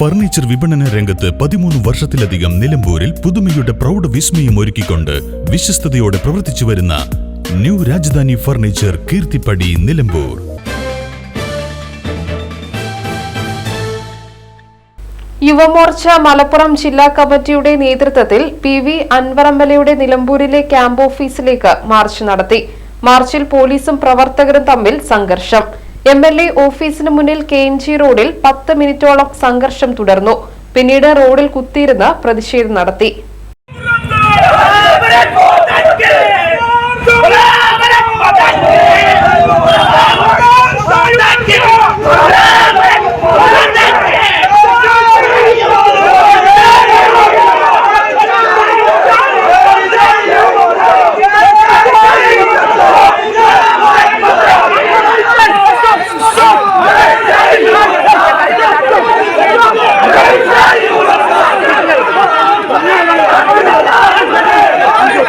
Furniture വിപണന രംഗത്ത് പതിമൂന്ന് വർഷത്തിലധികം നിലമ്പൂരിൽ പുതുമയുടെ പ്രൗഢ വിസ്മയം ഒരുക്കിക്കൊണ്ട് വിശ്വസ്തയോടെ പ്രവർത്തിച്ചു വരുന്ന ന്യൂ രാജധാനി ഫർണിച്ചർ കീർത്തിപ്പടി നിലമ്പൂർ. യുവമോർച്ച മലപ്പുറം ജില്ലാ കമ്മിറ്റിയുടെ നേതൃത്വത്തിൽ പി വി അൻവറമ്പലയുടെ നിലമ്പൂരിലെ ക്യാമ്പ് ഓഫീസിലേക്ക് മാർച്ച് നടത്തി. മാർച്ചിൽ പോലീസും പ്രവർത്തകരും തമ്മിൽ സംഘർഷം. എം എൽ എ ഓഫീസിന് മുന്നിൽ കെ എൻ ജി റോഡിൽ പത്ത് മിനിറ്റോളം സംഘർഷം തുടർന്നു. പിന്നീട് റോഡിൽ കുത്തിയിരുന്ന് പ്രതിഷേധം നടത്തി.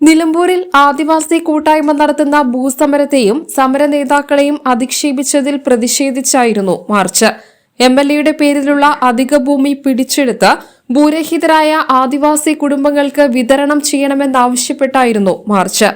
നിലമ്പൂരിൽ ആദിവാസി കൂട്ടായ്മ നടത്തുന്ന ഭൂസമരത്തെയും സമര നേതാക്കളെയും അധിക്ഷേപിച്ചതിൽ പ്രതിഷേധിച്ചായിരുന്നു മാർച്ച്. എം എൽ എയുടെ പേരിലുള്ള അധിക ഭൂമി പിടിച്ചെടുത്ത് ഭൂരഹിതരായ ആദിവാസി കുടുംബങ്ങൾക്ക് വിതരണം ചെയ്യണമെന്നാവശ്യപ്പെട്ടായിരുന്നു march.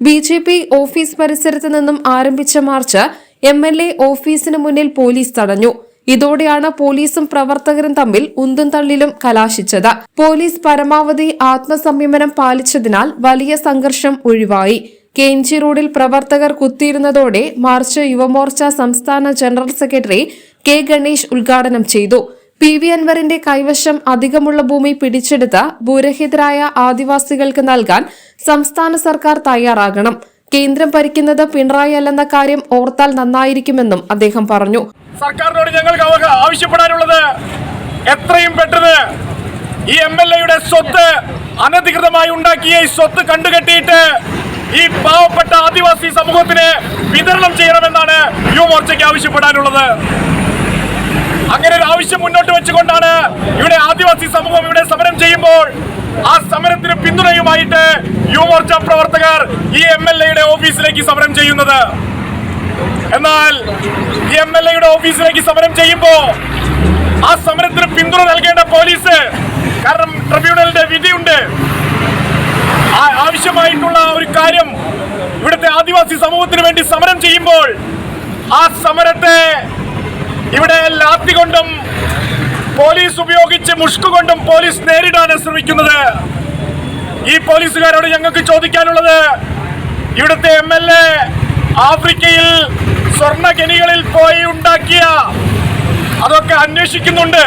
B J P office പരിസരത്ത് നിന്നും ആരംഭിച്ച മാർച്ച് എം എൽ എ ഓഫീസിന് മുന്നിൽ പോലീസ് തടഞ്ഞു. ഇതോടെയാണ് പോലീസും പ്രവർത്തകരും തമ്മിൽ ഉന്തും തള്ളിലും കലാശിച്ചത്. പോലീസ് പരമാവധി ആത്മസംയമനം പാലിച്ചതിനാൽ വലിയ സംഘർഷം ഒഴിവായി. കെ എൻ റോഡിൽ പ്രവർത്തകർ കുത്തിയിരുന്നതോടെ മാർച്ച് യുവമോർച്ച സംസ്ഥാന ജനറൽ സെക്രട്ടറി കെ ഗണേഷ് ഉദ്ഘാടനം ചെയ്തു. പി വി അൻവറിന്റെ കൈവശം അധികമുള്ള ഭൂമി പിടിച്ചെടുത്ത് ഭൂരഹിതരായ ആദിവാസികൾക്ക് നൽകാൻ സംസ്ഥാന സർക്കാർ തയ്യാറാകണം. കേന്ദ്രം ഭരിക്കുന്നത് പിണറായി അല്ലെന്ന കാര്യം ഓർത്താൽ നന്നായിരിക്കുമെന്നും അദ്ദേഹം പറഞ്ഞു. സർക്കാരിനോട് ഞങ്ങൾക്ക് ആവശ്യപ്പെടാനുള്ളത് എത്രയും പെട്ടെന്ന് ഈ എം എൽ എയുടെ സ്വത്ത് അനധികൃതമായി ഉണ്ടാക്കിയ ഈ സ്വത്ത് കണ്ടുകെട്ടിയിട്ട് ഈ പാവപ്പെട്ട ആദിവാസി സമൂഹത്തിന് വിതരണം ചെയ്യണമെന്നാണ് യുവമോർച്ചയ്ക്ക് ആവശ്യപ്പെടാനുള്ളത്. അങ്ങനെ ഒരു ആവശ്യം മുന്നോട്ട് വെച്ചുകൊണ്ടാണ് ഇവിടെ ആദിവാസി സമൂഹം ഇവിടെ സമരം ചെയ്യുമ്പോൾ ആ സമരത്തിന് പിന്തുണയുമായിട്ട് യുവമോർച്ച പ്രവർത്തകർ ഈ എം എൽ എയുടെ ഓഫീസിലേക്ക് സമരം ചെയ്യുന്നത്. എന്നാൽ ഈ എം എൽ എയുടെ ഓഫീസിലേക്ക് സമരം ചെയ്യുമ്പോ ആ സമരത്തിന് പിന്തുണ നൽകേണ്ട പോലീസ് കാരണം ട്രിബ്യൂണലിന്റെ വിധിയുണ്ട്. ആവശ്യമായിട്ടുള്ള ഒരു കാര്യം ഇവിടുത്തെ ആദിവാസി സമൂഹത്തിന് വേണ്ടി സമരം ചെയ്യുമ്പോൾ ആ സമരത്തെ ഇവിടെ ലാത്തി കൊണ്ടും പോലീസ് ഉപയോഗിച്ച് മുഷ്കു കൊണ്ടും പോലീസ് നേരിടാൻ ശ്രമിക്കുന്നത് ഈ പോലീസുകാരോട് ഞങ്ങൾക്ക് ചോദിക്കാനുള്ളത് ഇവിടുത്തെ എം എൽ എ ആഫ്രിക്കയിൽ സ്വർണഖനികളിൽ പോയി ഉണ്ടാക്കിയ അതൊക്കെ അന്വേഷിക്കുന്നുണ്ട്.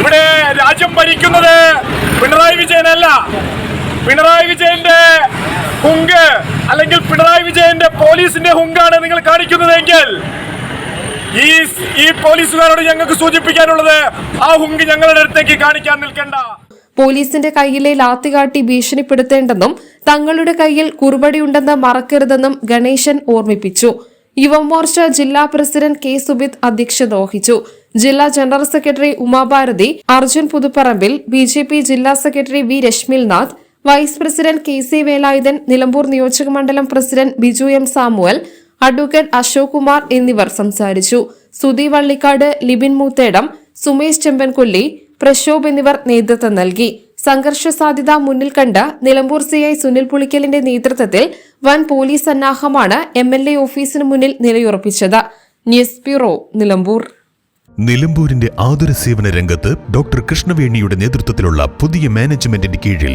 ഇവിടെ രാജ്യം ഭരിക്കുന്നത് പിണറായി വിജയനല്ല. പിണറായി വിജയന്റെ ഹുങ്ക് അല്ലെങ്കിൽ പിണറായി വിജയന്റെ പോലീസിന്റെ ഹുങ്കാണ് നിങ്ങൾ കാണിക്കുന്നതെങ്കിൽ ഈ ഈ പോലീസുകാരോട് ഞങ്ങൾക്ക് സൂചിപ്പിക്കാനുള്ളത് ആ ഹുങ്ക് ഞങ്ങളുടെ അടുത്തേക്ക് കാണിക്കാൻ നിൽക്കണ്ട. പോലീസിന്റെ കയ്യിലെ ലാത്തി കാട്ടി ഭീഷണിപ്പെടുത്തേണ്ടെന്നും തങ്ങളുടെ കയ്യിൽ കുറുപടിയുണ്ടെന്ന് മറക്കരുതെന്നും ഗണേശൻ ഓർമ്മിപ്പിച്ചു. യുവമോർച്ച ജില്ലാ പ്രസിഡന്റ് കെ സുബിത് അധ്യക്ഷത വഹിച്ചു. ജില്ലാ general secretary Umabharathi Arjun Puthuparambil B J P ജില്ലാ secretary V Rashmilnath vice president K C Velayudhan Nilambur നിയോജക മണ്ഡലം president Biju M Samuel advocate Ashok Kumar എന്നിവർ സംസാരിച്ചു. സുധി വള്ളിക്കാട് ലിബിൻ മൂത്തേടം സുമേഷ് ചെമ്പൻകൊല്ലി പ്രശോഭ് എന്നിവർ നേതൃത്വം നൽകി. സംഘർഷ സാധ്യത മുന്നിൽ കണ്ട് നിലമ്പൂർ സി ഐ സുനിൽ പുളിക്കലിന്റെ നേതൃത്വത്തിൽ വൻ പോലീസ് സന്നാഹമാണ് എം എൽ എ ഓഫീസിന് മുന്നിൽ നിലയുറപ്പിച്ചത്. News bureau Nilambur. നിലമ്പൂരിന്റെ ആതുര സേവന രംഗത്ത് ഡോക്ടർ കൃഷ്ണവേണിയുടെ നേതൃത്വത്തിലുള്ള പുതിയ മാനേജ്മെന്റിന്റെ കീഴിൽ